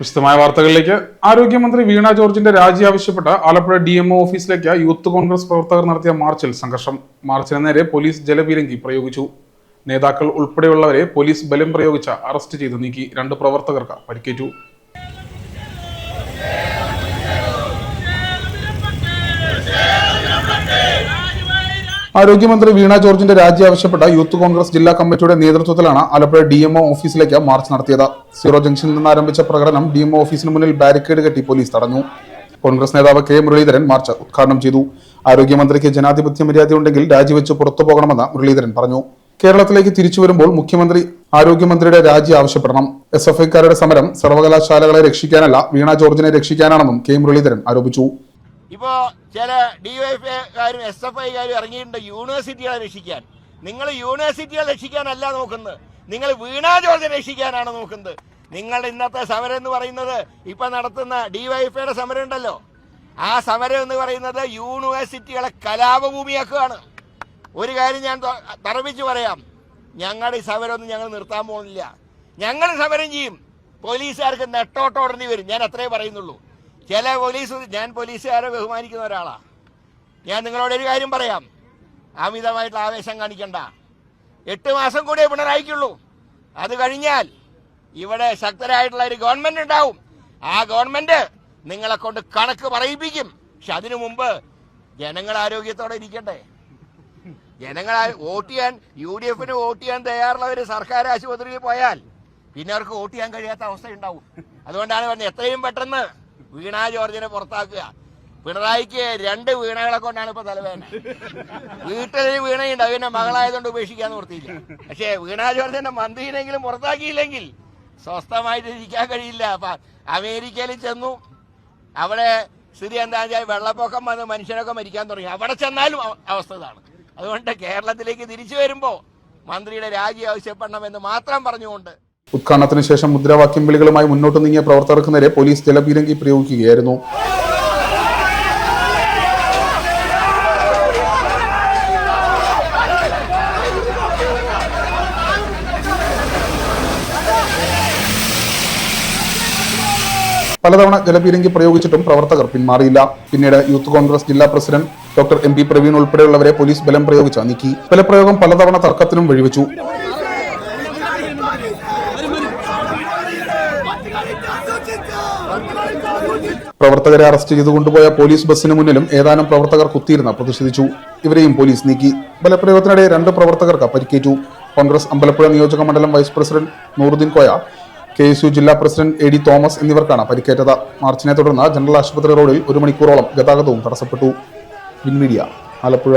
വിശദമായ വാർത്തകളിലേക്ക്. ആരോഗ്യമന്ത്രി വീണ ജോർജിന്റെ രാജി ആവശ്യപ്പെട്ട് ആലപ്പുഴ ഡി എംഒ ഓഫീസിലേക്ക് യൂത്ത് കോൺഗ്രസ് പ്രവർത്തകർ നടത്തിയ മാർച്ചിൽ സംഘർഷം. മാർച്ചിന് നേരെ പോലീസ് ജലപീരങ്കി പ്രയോഗിച്ചു. നേതാക്കൾ ഉൾപ്പെടെയുള്ളവരെ പോലീസ് ബലം പ്രയോഗിച്ച് അറസ്റ്റ് ചെയ്ത് നീക്കി. രണ്ട് പ്രവർത്തകർക്ക് പരിക്കേറ്റു. ആരോഗ്യമന്ത്രി വീണ ജോർജിന്റെ രാജി ആവശ്യപ്പെട്ട യൂത്ത് കോൺഗ്രസ് ജില്ലാ കമ്മിറ്റിയുടെ നേതൃത്വത്തിലാണ് ആലപ്പുഴ ഡി എംഒ ഓഫീസിലേക്ക് മാർച്ച് നടത്തിയത്. സീറോ ജംഗ്ഷനിൽ നിന്ന് ആരംഭിച്ച പ്രകടനം ഡി എംഒ ഓഫീസിന് മുന്നിൽ ബാരിക്കേഡ് കെട്ടി പോലീസ് തടഞ്ഞു. കോൺഗ്രസ് നേതാവ് കെ മുരളീധരൻ മാർച്ച് ഉദ്ഘാടനം ചെയ്തു. ആരോഗ്യമന്ത്രിക്ക് ജനാധിപത്യ മര്യാദയുണ്ടെങ്കിൽ രാജിവെച്ച് പുറത്തു പോകണമെന്ന് മുരളീധരൻ പറഞ്ഞു. കേരളത്തിലേക്ക് തിരിച്ചു വരുമ്പോൾ മുഖ്യമന്ത്രി ആരോഗ്യമന്ത്രിയുടെ രാജി ആവശ്യപ്പെടണം. എസ് എഫ് ഐക്കാരുടെ സമരം സർവകലാശാലകളെ രക്ഷിക്കാനല്ല വീണ ജോർജിനെ രക്ഷിക്കാനാണെന്നും കെ മുരളീധരൻ ആരോപിച്ചു. ഇപ്പോ ചില ഡിവൈഎഫ്ഐക്കാരും എസ് എഫ് ഐക്കാരും ഇറങ്ങിയിട്ടുണ്ട് യൂണിവേഴ്സിറ്റികളെ രക്ഷിക്കാൻ. നിങ്ങൾ യൂണിവേഴ്സിറ്റികളെ രക്ഷിക്കാനല്ല നോക്കുന്നത്. നിങ്ങൾ വീണാ ജോർജിനെ രക്ഷിക്കാനാണ് നോക്കുന്നത്. നിങ്ങളുടെ ഇന്നത്തെ സമരം എന്ന് പറയുന്നത് ഇപ്പൊ നടത്തുന്ന ഡിവൈഎഫ്ഐയുടെ സമരം ഉണ്ടല്ലോ. ആ സമരം എന്ന് പറയുന്നത് യൂണിവേഴ്സിറ്റികളെ കലാപഭൂമിയാക്കുകയാണ്. ഒരു കാര്യം ഞാൻ തറപ്പിച്ച് പറയാം. ഞങ്ങളുടെ ഈ സമരമൊന്നും ഞങ്ങൾ നിർത്താൻ പോകുന്നില്ല. ഞങ്ങൾ സമരം ചെയ്യും. പോലീസുകാർക്ക് നെട്ടോട്ടോടേണ്ടി വരും. ഞാൻ അത്രേ പറയുന്നുള്ളൂ. ചില പോലീസ് ഞാൻ പോലീസുകാരെ ബഹുമാനിക്കുന്ന ഒരാളാ. ഞാൻ നിങ്ങളോട് ഒരു കാര്യം പറയാം. അമിതമായിട്ടുള്ള ആവേശം കാണിക്കണ്ട. എട്ട് മാസം കൂടിയേ പിണറായിക്കുള്ളൂ. അത് കഴിഞ്ഞാൽ ഇവിടെ ശക്തരായിട്ടുള്ള ഒരു ഗവൺമെന്റ് ഉണ്ടാവും. ആ ഗവൺമെന്റ് നിങ്ങളെ കൊണ്ട് കണക്ക് പറയിപ്പിക്കും. പക്ഷെ അതിനു മുമ്പ് ജനങ്ങൾ ആരോഗ്യത്തോടെ ഇരിക്കട്ടെ. ജനങ്ങൾ വോട്ട് ചെയ്യാൻ യു ഡി എഫിന് വോട്ട് ചെയ്യാൻ തയ്യാറുള്ളവർ സർക്കാർ ആശുപത്രിയിൽ പോയാൽ പിന്നെ അവർക്ക് വോട്ട് ചെയ്യാൻ കഴിയാത്ത അവസ്ഥ ഉണ്ടാവും അതുകൊണ്ടാണ് പറഞ്ഞത് എത്രയും പെട്ടെന്ന് വീണ ജോർജിനെ പുറത്താക്കുക. പിണറായിക്ക് രണ്ട് വീണകളെ കൊണ്ടാണ് ഇപ്പൊ തലവേദന. വീട്ടിലൊരു വീണയുണ്ട് അതിന്റെ മകളായതുകൊണ്ട് ഉപേക്ഷിക്കാൻ നിർത്തിയില്ല പക്ഷേ വീണ ജോർജിന്റെ മന്ത്രിനെങ്കിലും പുറത്താക്കിയില്ലെങ്കിൽ സ്വസ്ഥമായിട്ട് ഇരിക്കാൻ കഴിയില്ല. അപ്പൊ അമേരിക്കയിൽ ചെന്നു. അവിടെ സ്ഥിതി എന്താ വെച്ചാൽ വെള്ളപ്പൊക്കം വന്ന് മനുഷ്യനൊക്കെ മരിക്കാൻ തുടങ്ങി. അവിടെ ചെന്നാലും അവസ്ഥ ഇതാണ്. അതുകൊണ്ട് കേരളത്തിലേക്ക് തിരിച്ചു വരുമ്പോ മന്ത്രിയുടെ രാജി ആവശ്യപ്പെടണമെന്ന് മാത്രം പറഞ്ഞുകൊണ്ട് ഉദ്ഘാടനത്തിന് ശേഷം മുദ്രാവാക്യം വിളികളുമായി മുന്നോട്ട് നീങ്ങിയ പ്രവർത്തകർക്ക് നേരെ പോലീസ് ജലപീരങ്കി പ്രയോഗിക്കുകയായിരുന്നു. പലതവണ ജലപീരങ്കി പ്രയോഗിച്ചിട്ടും പ്രവർത്തകർ പിന്മാറിയില്ല. പിന്നീട് യൂത്ത് കോൺഗ്രസ് ജില്ലാ president doctor M P Praveen ഉൾപ്പെടെയുള്ളവരെ police ബലം പ്രയോഗിച്ച നീക്കി. ബലപ്രയോഗം പലതവണ തർക്കത്തിനും വഴിവെച്ചു. പ്രവർത്തകരെ അറസ്റ്റ് ചെയ്തു കൊണ്ടുപോയ പോലീസ് ബസ്സിന് മുന്നിലും ഏതാനും പ്രവർത്തകർ കുത്തിയിരുന്ന പ്രതിഷേധിച്ചു. ഇവരെയും പോലീസ് നീക്കി. ബലപ്രയോഗത്തിനിടെ രണ്ട് പ്രവർത്തകർക്ക് പരിക്കേറ്റു. കോൺഗ്രസ് അമ്പലപ്പുഴ നിയോജക മണ്ഡലം vice president Nooruddin Koya K S U ജില്ലാ പ്രസിഡന്റ് എ ഡി തോമസ് എന്നിവർക്കാണ് പരിക്കേറ്റത്. മാർച്ചിനെ തുടർന്ന് ജനറൽ ആശുപത്രി റോഡിൽ ഒരു മണിക്കൂറോളം ഗതാഗതവും തടസ്സപ്പെട്ടു. മീഡിയ ആലപ്പുഴ.